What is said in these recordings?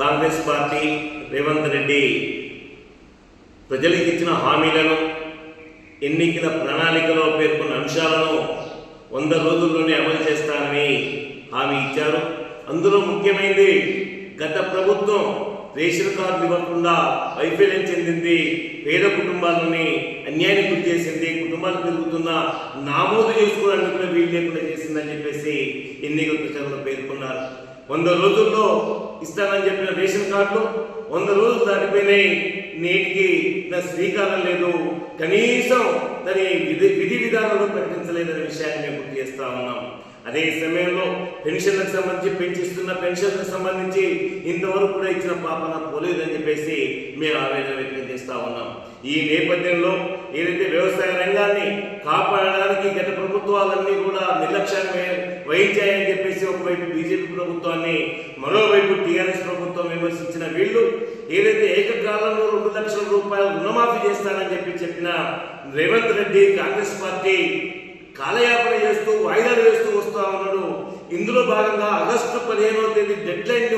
Congress party Revanth Reddy ప్రజలకు ఇచ్చిన హామీలను ఎన్నికల ప్రణాళికలో పేర్కొన్న అంశాలను వంద రోజుల్లోనే అమలు చేస్తానని హామీ ఇచ్చారు. అందులో ముఖ్యమైనది గత ప్రభుత్వం రేషన్ కార్డు ఇవ్వకుండా వైఫల్యం చెందింది పేద కుటుంబాలని అన్యాయానికి గురి చేసింది కుటుంబాలు పెరుగుతున్న నామోదు చేసుకోవడానికి కూడా వీలు లేకుండా చేసిందని చెప్పేసి ఎన్నికల ప్రచారంలో పేర్కొన్నారు. వంద రోజుల్లో ఇస్తానని చెప్పిన రేషన్ కార్డులు వంద రోజులు దాటిపోయినాయి. నేటికి నా శ్రీకారం లేదు. కనీసం దాని విధి విధి విధానాలు ప్రకటించలేదనే విషయాన్ని మేము గుర్తు చేస్తా ఉన్నాం. అదే సమయంలో పెన్షన్లకు సంబంధించి పెంచిస్తున్న పెన్షన్లకు సంబంధించి ఇంతవరకు కూడా ఇచ్చిన పాపన పోలేదని చెప్పేసి మేము ఆవేదన వ్యక్తం చేస్తా ఈ నేపథ్యంలో ఏదైతే వ్యవసాయ రంగాన్ని కాపాడడానికి గత ప్రభుత్వాలన్నీ కూడా నిర్లక్ష్యాన్ని వహించాయని చెప్పేసి ఒకవైపు బీజేపీ ప్రభుత్వాన్ని మరోవైపు టీఆర్ఎస్ ప్రభుత్వం విమర్శించిన వీళ్ళు ఏదైతే ఏకకాలంలో రెండు లక్షల రూపాయలు రుణమాఫీ చేస్తానని చెప్పి చెప్పిన రేవంత్ రెడ్డి కాంగ్రెస్ పార్టీ కాలయాపన చేస్తూ వాయిదాలు వేస్తూ వస్తా ఉన్నాడు. ఇందులో భాగంగా ఆగస్టు పదిహేనవ తేదీ డెడ్ లైన్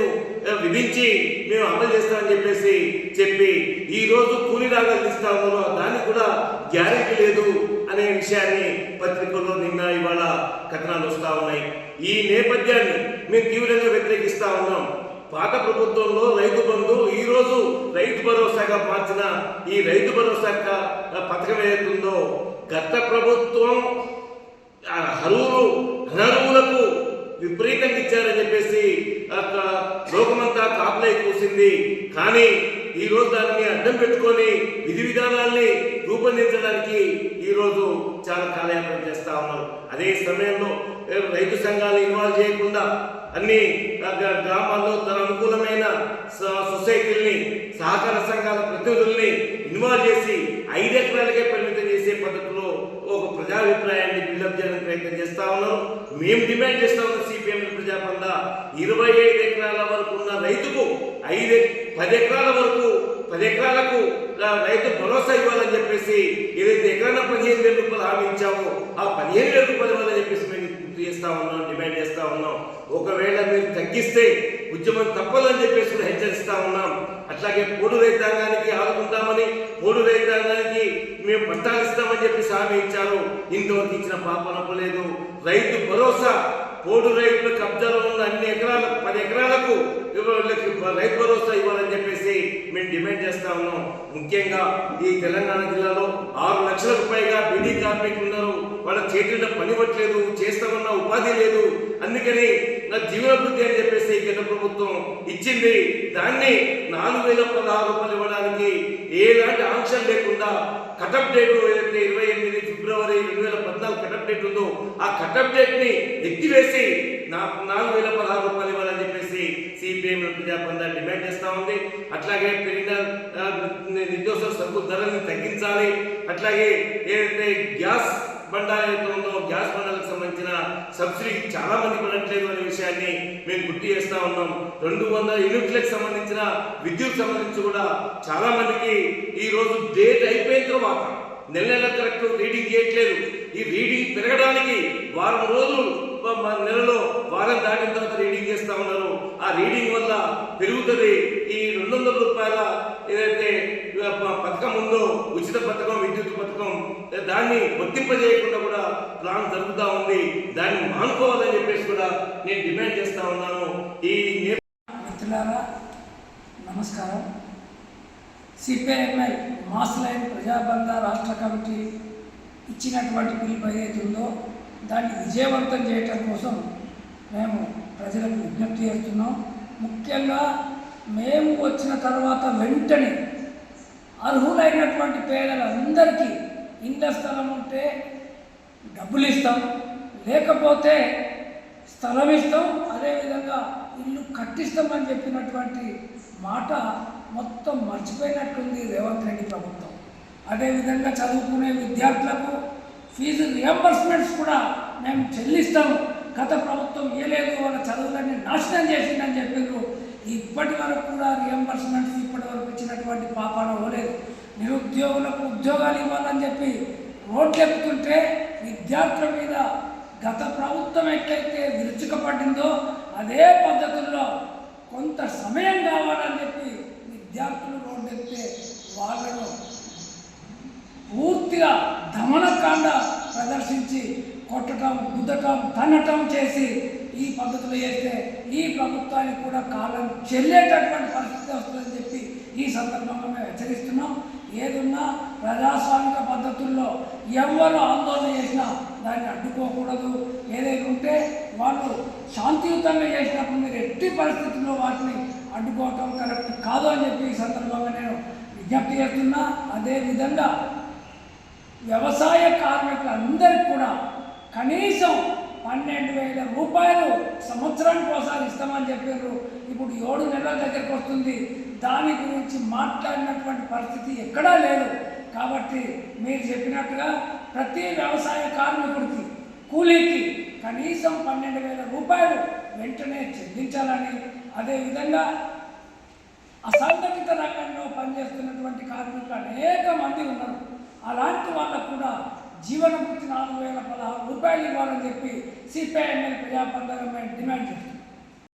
విధించి మేము అమలు చేస్తామని చెప్పేసి చెప్పి ఈ రోజు కూలీ రాగాలు ఇస్తా దానికి కూడా గ్యారెంటీ లేదు అనే విషయాన్ని పత్రికల్లో నిన్న ఇవాళ కథనాలు వస్తూ ఉన్నాయి. ఈ నేపథ్యాన్ని మేము తీవ్రంగా వ్యతిరేకిస్తా ఉన్నాం. పాత ప్రభుత్వంలో రైతు బంధు ఈ రోజు రైతు భరోసాగా మార్చిన ఈ రైతు భరోసా పథకం ఏదైతుందో గత ప్రభుత్వం కానీ ఈ రోజు దాన్ని అడ్డం పెట్టుకొని విధి విధానాల్ని రూపొందించడానికి ఈరోజు చాలా కాలయాపన చేస్తా ఉన్నారు. అదే సమయంలో రైతు సంఘాలు ఇన్వాల్వ్ చేయకుండా అన్ని గ్రామాల్లో తన అనుకూలమైన సొసైటీల్ని సహకార సంఘాల ప్రతినిధుల్ని ఇన్వాల్వ్ చేసి ఐదు ఎకరాలకే పరిమితం చేసే పద్ధతిలో ఒక ప్రజాభిప్రాయాన్ని బిల్డప్ చేయడానికి ప్రయత్నం చేస్తా ఉన్నాం మేము డిమాండ్ చేస్తా ఉన్నాం సిపిఎం ప్రజాపంద. ఇరవై ఐదు ఎకరాల వరకు ఉన్న రైతుకు ఐదు పది ఎకరాల వరకు పది ఎకరాలకు రైతు భరోసా ఇవ్వాలని చెప్పేసి ఏదైతే ఎకరాన పదిహేను వేల రూపాయలు హామీ ఇచ్చామో ఆ పదిహేను వేల రూపాయలు ఇవ్వాలని చెప్పేసి మేము గుర్తు చేస్తా ఉన్నాం డిమాండ్ చేస్తా ఉన్నాం. ఒకవేళ మీరు తగ్గిస్తే ఉద్యమం తప్పదని చెప్పేసి కూడా హెచ్చరిస్తా ఉన్నాం. అట్లాగే పోడు రైతాంగానికి ఆదుకుంటామని పోడు రైతాంగానికి మేము పట్టాలు ఇస్తామని చెప్పేసి హామీ ఇచ్చారు. ఇంతవరకు ఇచ్చిన పాపనపలేదు రైతు భరోసా పోడు రైతులు కబ్జాలో ఉన్న అన్ని ఎకరాలకు పది ఎకరాలకు ఇవ్వాలకి రైతు భరోసా ఇవ్వాలని చెప్పేసి మేము డిమాండ్ చేస్తా ఉన్నాం. ముఖ్యంగా ఈ తెలంగాణ జిల్లాలో ఆరు లక్షలకు పైగా బీడీ కార్మికులు ఉన్నారు. వాళ్ళ చేతుల పని పట్టలేదు చేస్తామన్న ఉపాధి లేదు. అందుకని నా జీవనభృతి అని చెప్పేసి కేంద్ర ప్రభుత్వం ఇచ్చింది. దాన్ని నాలుగు వేల పదహారు రూపాయలు ఇవ్వడానికి ఎలాంటి ఆంక్షలు లేకుండా కటప్ డేట్ ఏదైతే ఇరవై ఎనిమిది ఫిబ్రవరి రెండు వేల పద్నాలుగు కటప్ డేట్ ఉందో ఆ కటప్ డేట్ని ఎత్తివేసి నా నాలుగు వేల పదహారు రూపాయలు ఇవ్వాలని చెప్పేసి సిపిఎం ప్రజాపంద డిమాండ్ చేస్తా ఉంది. అట్లాగే పెరిగిన ఆ, నిత్యావసర సరుకు ధరల్ని తగ్గించాలి. అట్లాగే ఏదైతే గ్యాస్ బండ ఏదైతే ఉందో గ్యాస్ బండలకు సంబంధించిన సబ్సిడీ చాలా మంది పడట్లేదు అనే విషయాన్ని మేము గుర్తు చేస్తా ఉన్నాం. రెండు వందల యూనిట్లకు సంబంధించిన విద్యుత్ సంబంధించి కూడా చాలా మందికి ఈ రోజు డేట్ అయిపోయిన తర్వాత నెల నెల కరెక్ట్ రీడింగ్ చేయట్లేదు. ఈ రీడింగ్ పెరగడానికి వారం రోజులు నెలలో వారం దాటిన తర్వాత రీడింగ్ చేస్తా ఉన్నారు. ఆ రీడింగ్ వల్ల పెరుగుతుంది. ఈ రెండు వందల రూపాయల ఏదైతే పథకం ఉందో ఉచిత పథకం విద్యుత్ పథకం దాన్ని వర్తింపజేయకుండా కూడా ప్లాన్ జరుగుతూ ఉంది. దాన్ని మానుకోవాలని చెప్పేసి కూడా నేను డిమాండ్ చేస్తా ఉన్నాను. ఈ మిత్రులారా నమస్కారం. సిపిఐఎంఐ మాస్ లైన్ ప్రజాబంధ రాష్ట్ర కమిటీ ఇచ్చినటువంటి పిలుపు ఏదైతే ఉందో దాన్ని విజయవంతం చేయటం కోసం మేము ప్రజలకు విజ్ఞప్తి చేస్తున్నాం. ముఖ్యంగా మేము వచ్చిన తర్వాత వెంటనే అర్హులైనటువంటి పేదలందరికీ ఇండ్ల స్థలం ఉంటే డబ్బులు ఇస్తాం. లేకపోతే స్థలం ఇస్తాం. అదేవిధంగా ఇల్లు కట్టిస్తామని చెప్పినటువంటి మాట మొత్తం మర్చిపోయినట్టుంది రేవంత్ రెడ్డి ప్రభుత్వం. అదేవిధంగా చదువుకునే విద్యార్థులకు ఫీజు రియంబర్స్మెంట్స్ కూడా మేము చెల్లిస్తాము. గత ప్రభుత్వం ఏలేదు వాళ్ళ చదువులన్నీ నాశనం చేసిందని చెప్పారు ఇప్పటి వరకు కూడా రియంబర్స్మెంట్స్ ఇప్పటి వరకు ఇచ్చినటువంటి పాపాన పోలేదు నిరుద్యోగులకు ఉద్యోగాలు ఇవ్వాలని చెప్పి రోడ్లు ఎక్కుతుంటే విద్యార్థుల మీద గత ప్రభుత్వం ఎట్లయితే విరుచుకపడిందో అదే పద్ధతుల్లో కొంత సమయం కావాలని చెప్పి విద్యార్థులు రోడ్డు ఎక్కితే వాళ్ళను పూర్తిగా దమనకాండ ప్రదర్శించి కొట్టడం గుద్దటం తన్నటం చేసి ఈ పద్ధతులు చేస్తే ఈ ప్రభుత్వానికి కూడా కాలం చెల్లేటటువంటి పరిస్థితి వస్తుందని చెప్పి ఈ సందర్భంగా మేము హెచ్చరిస్తున్నాం. ఏదున్నా ప్రజాస్వామిక పద్ధతుల్లో ఎవరు ఆందోళన చేసినా దాన్ని అడ్డుకోకూడదు. ఏదైనా ఉంటే వాళ్ళు శాంతియుతంగా చేసినప్పుడు మీరు ఎట్టి పరిస్థితుల్లో వాటిని అడ్డుకోవటం కరెక్ట్ కాదు అని చెప్పి ఈ సందర్భంగా నేను విజ్ఞప్తి చేస్తున్నా. అదేవిధంగా వ్యవసాయ కార్మికులందరికీ కూడా కనీసం పన్నెండు వేల రూపాయలు సంవత్సరానికి ఒకసారి ఇస్తామని చెప్పారు ఇప్పుడు ఏడు నెలల దగ్గరకు వస్తుంది. దాని గురించి మాట్లాడినటువంటి పరిస్థితి ఎక్కడా లేదు. కాబట్టి మీరు చెప్పినట్టుగా ప్రతి వ్యవసాయ కార్మికుడికి కూలీకి కనీసం పన్నెండు వేల రూపాయలు వెంటనే చెల్లించాలని అదేవిధంగా అసంఘటిత రంగంలో పనిచేస్తున్నటువంటి కార్మికులు అనేక మంది ఉన్నారు. అలాంటి వాళ్ళకు కూడా జీవన వృత్తి నాలుగు వేల పదహారు రూపాయలు ఇవ్వాలని చెప్పి సిపిఐఎంఎల్ ప్రజాపందరం డిమాండ్ చేస్తుంది.